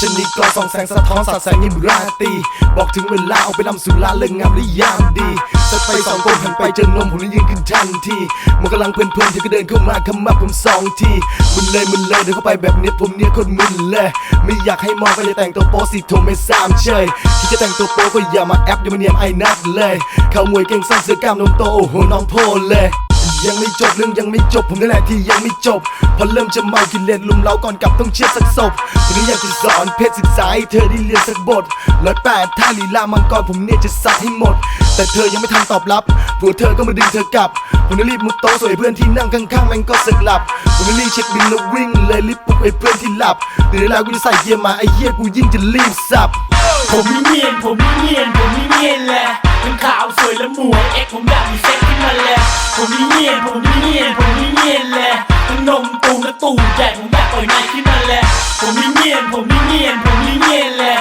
ส่องแสงสะท้อนสาดแสงยิมราตี บอกถึงเวลาเอาไปลำสุราเลิกงามหรือยังดีสักไปสองคนหันไปเจอนมผมยยืนขึ้นทันทีมันกำลังเพลินเพลินๆเธอก็เดินเข้ามาคำมาผมสองทีมึนเลยมึนเลยเดินเข้าไปแบบนี้ผมเนี้ยคนมึนเลย ไม่อยากให้มองก็อย่าแต่งตัวโป๊สิโทไม่สามเชยที่จะแต่งตัวโป๊ก็อย่ามาแอปอย่ามาเนียมไอ้นักเลยเข้ามวยเก่งสร้างเสื้อกล้ามนมโตโอ้โหน้องโพเลย ยังไม่จบเรื่องยังไม่จบ ผมนี่แหละที่ยังไม่จบ พอเริ่มจะเมากินเลนลุมเล้าก่อนกลับต้องเช็ดสักศพวันนี้อยากจะสอนเพศศึกษาให้เธอได้เรียนสักบทร้อยแปดท่าลีลามังกรผมเนี่ยจะซัดให้หมด แต่เธอยังไม่ทันตอบรับผัวเธอก็มาดึงเธอกลับผมนี่รีบมุดโต๊ะสวยเพื่อนที่นั่งข้างๆแม่งก็สึกหลับผมนี่รีบเช็คบินแล้ววิ่งเลยรีบปลุกไอ้เพื่อนที่หลับตื่นแล้วกูจะใส่เกียร์มาไอ้เหี้ยกูยิ่งจะรีบสับผมนี่เนียนผมนี่เนียนผมนี่เนียนแหละทั้งขาวสวยและหมวยเอ็กผมอยากมีเซ็ก นียนผมนี่เนียนผมนี่เนียนแหละทั้งนมตูมและตูดใหญ่ผมอยากปล่อยในขึ้นมาแหละ ผมนี่เนียนผมนี่เนียนผมนี่เนียนแหละ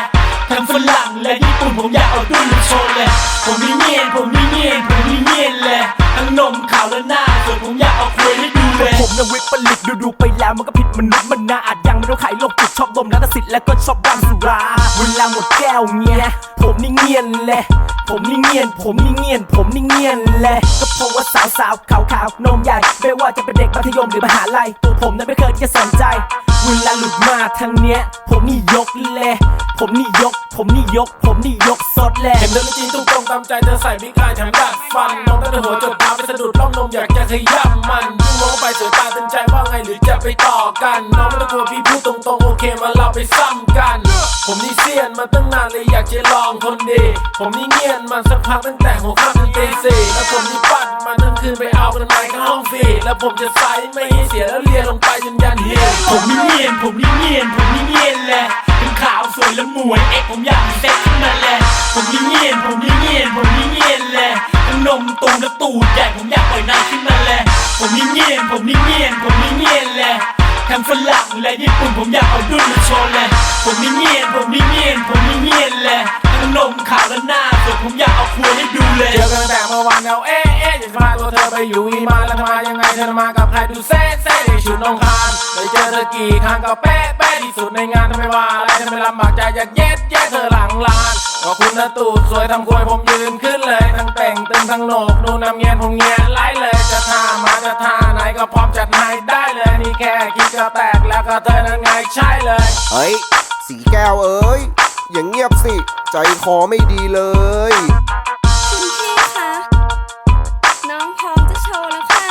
ทั้งฝรั่งและญี่ปุ่นผมอยากเอาดุ้นมาโชว์แหละผมนี่เนียนผมนี่เนียนผมนี่เนียนแหละทั้งนมขาวและหน้าสวยผมอยากเอาคุยให้ดูเลยผมนะวิปริตดูดูไปแล้วมันก็ผิดมนุษย์มันน่าอาจยังไม่รู้ใครโลกจิตชอบดมแล้วแต่สิทธิ์และก็ชอบบ้างสุราเวลาหมดแก้วเงี้ยผมนี่เงียนเลย ผมนี่เงียน ผมนี่เงียน ผมนี่เงียนเลยก็เพราะว่าสาวสาวขาวขาวนมใหญ่ ไม่ว่าจะเป็นเด็กมัธยมหรือมหาลัย ตัวผมนั้นไม่เคยที่จะสนใจเวลาหลุดมาทางเนี้ย ผมนี่ยกเลยผมนี่ยก ผมนี่ยก ผมนี่ยกสดเลยเห็นเดินจริงตุ้งตรงตามใจเธอใส่บิ๊กไอแถมดัดฟันน้องตั้งแต่หัวจดเท้าไปสะดุดร่องนมอยากจะขย้ำมันยิ่งมองไปสายตาเต็มใจว่าไงหรือจะไปต่อกัน น้องไม่ต้องกลัวพี่พูดตรงๆโอเคมาเราไปซ้ำกัน ผมนี่เซียนมาตั้งนานเลยอยากจะลองคนดี ผมนี่เงียนมันสักพักตั้งแต่หัวค่ำจนตีสี่แล้วผมนี่ปัดมาทั้งคืนไปเอากันไม้ข้างห้องฟรีแล้วผมจะไซส์ไม่ให้เสียแล้วเรียลงไปจนยันเฮียผมนี่เงียนผมนี่เงียนผมนี่เงียนแหละเป็นขาวสวยและหมวยเอ็กผมอยากมีเซ็กขึ้นมาแหละผมนี่เงียนผมนี่เงียนผมนี่เงียนแหละทั้งนมตูมและตูดใหญ่ผมอยากปล่อยนายขึ้นมาแหละผมนี่เงียนผมนี่เงียนผมนี่เงียนแหละ ทั้งฝรั่งและญี่ปุ่นผมอยากเอาดุ้นมาโชว์เลยผมนี่เงียนผมนี่เงียนผมนี่เงียนแหละทั้งนมขาวและหน้าสวยผมอยากเอาครัวให้ดูเลยเจอกันแต่เมื่อวานเอาเอ๊ะเอ๊ะอยากจะพาตัวเธอไปอยู่อีมาแล้วทำไมยังไงเธอมากับใครดูเซ่เซ่ในชุดน้องคานไปเจอเธอกี่ครั้งก็เป๊ะเป๊ะที่สุดในงานทำไมว่าอะไรทำไมลำบากใจอยากเย็ดเย็ดเธอหลังลานก็คุณนะตูดสวยทำควยผมยืนขึ้นเลยทั้งแต่งตึงทั้งโหนกดูน้ำเงียนผมเงียนไล่เลยจะท่ามาจะท่าไหนก็พร้อมจัดให้ได้ แค่คิดก็แตกแล้วก็เธอนั้นไงใช่เลย เฮ้ย สีแก้วเอ้ย อย่างเงียบสิ ใจคอไม่ดีเลย คุณพี่คะน้องพร้อมจะโชว์แล้วค่ะ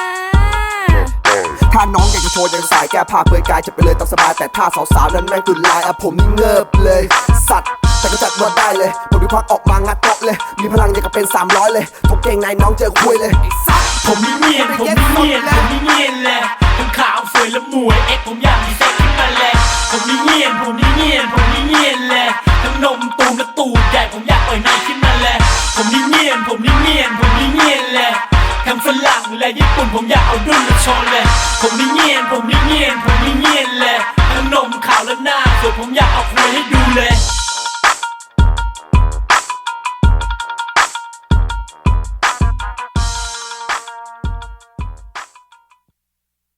ถ้าน้องอยากจะโชว์ยังสายแก้ผ้าเปลือยกายจะไปเลยตามสบายแต่ถ้าสาวๆนั้นแม่งตุนลายอะผมนี่เงิบเลย สัตว์แต่ก็จัดว่าได้เลยผมดูพักออกมางัดโต๊ะเลย มีพลังอย่างกับเป็น 300 เลยทกเกงในน้องเจอคุยเลยไอ้สัตว์ผมนี่เนียนผมนี่เนียนผมนี่เนียนแหละทั้งขาวส วยและมวยเอ็กผมอยากมีเซ็กขึ้นมาแหละผมนี่เนียนผมนี่เนียนผมนี่เนียนแหละทั้งนมตูมและตูดใหญ่ผมอยากปล่อยนายขึ้นมาแหละผมนี่เนียนผมนี่เนียนผมนี่เนียนแหละทั้งฝรั่งและญี่ปุ่นผมอยากเอาดุนมาโชว์เลยผมนี่เนียนผมนี่เนียนผมนี่เนียนแหละทั้งนมขาวและหน้าสวยผมอยากเอาควยให้ดูแล